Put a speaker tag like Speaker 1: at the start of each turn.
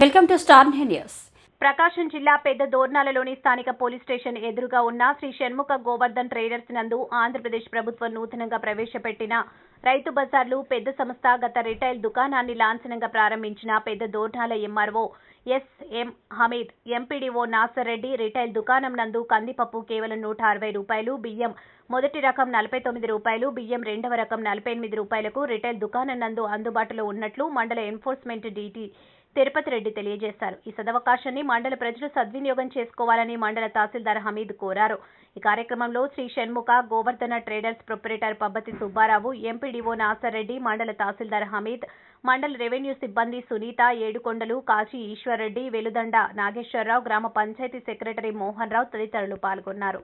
Speaker 1: Welcome to star news.
Speaker 2: Prakasam జిల్లా పెద్ద దోర్నాలలోని స్థానిక పోలీస్ స్టేషన్ ఎదురుగా ఉన్న శ్రీ షణ్ముఖ గోవర్ధన్ ట్రేడర్స్ నందు ఆంధ్రప్రదేశ్ ప్రభుత్వం నూతనంగా ప్రవేశపెట్టిన రైతు బజార్లు పెద్ద సంస్థ గత రిటైల్ దుకాణాన్ని లాంఛనంగా ప్రారంభించిన Pedda Dornala MRO SM Hameed MPDO Nasar Reddy retail దుకాణం నందు కందిపప్పు కేవలం నూట అరవై రూపాయలు బియ్యం మొదటి రకం నలభై తొమ్మిది రూపాయలు బియ్యం రెండవ రకం నలభై ఎనిమిది రూపాయలకు రిటైల్ దుకాణం నందు అందుబాటులో ఉన్నట్లు మండల ఎన్ఫోర్స్మెంట్ డీటీ తిరుపతి రెడ్డి తెలియజేశారు. ఈ సదవకాశాన్ని మండల ప్రజలు సద్వినియోగం చేసుకోవాలని మండల తహసీల్దార్ హమీద్ కోరారు. ఈ కార్యక్రమంలో Sri Shanmukha Govardhana traders proprietor Pabbathi Subbarao MPDO Nasar Reddy మండల తహసీల్దార్ హమీద్ మండల రెవెన్యూ సిబ్బంది సునీత ఏడుకొండలు కాశీ ఈశ్వర్రెడ్డి వెలుదండ నాగేశ్వరరావు గ్రామ పంచాయతీ సెక్రటరీ మోహన్ రావు తదితరులు పాల్గొన్నారు.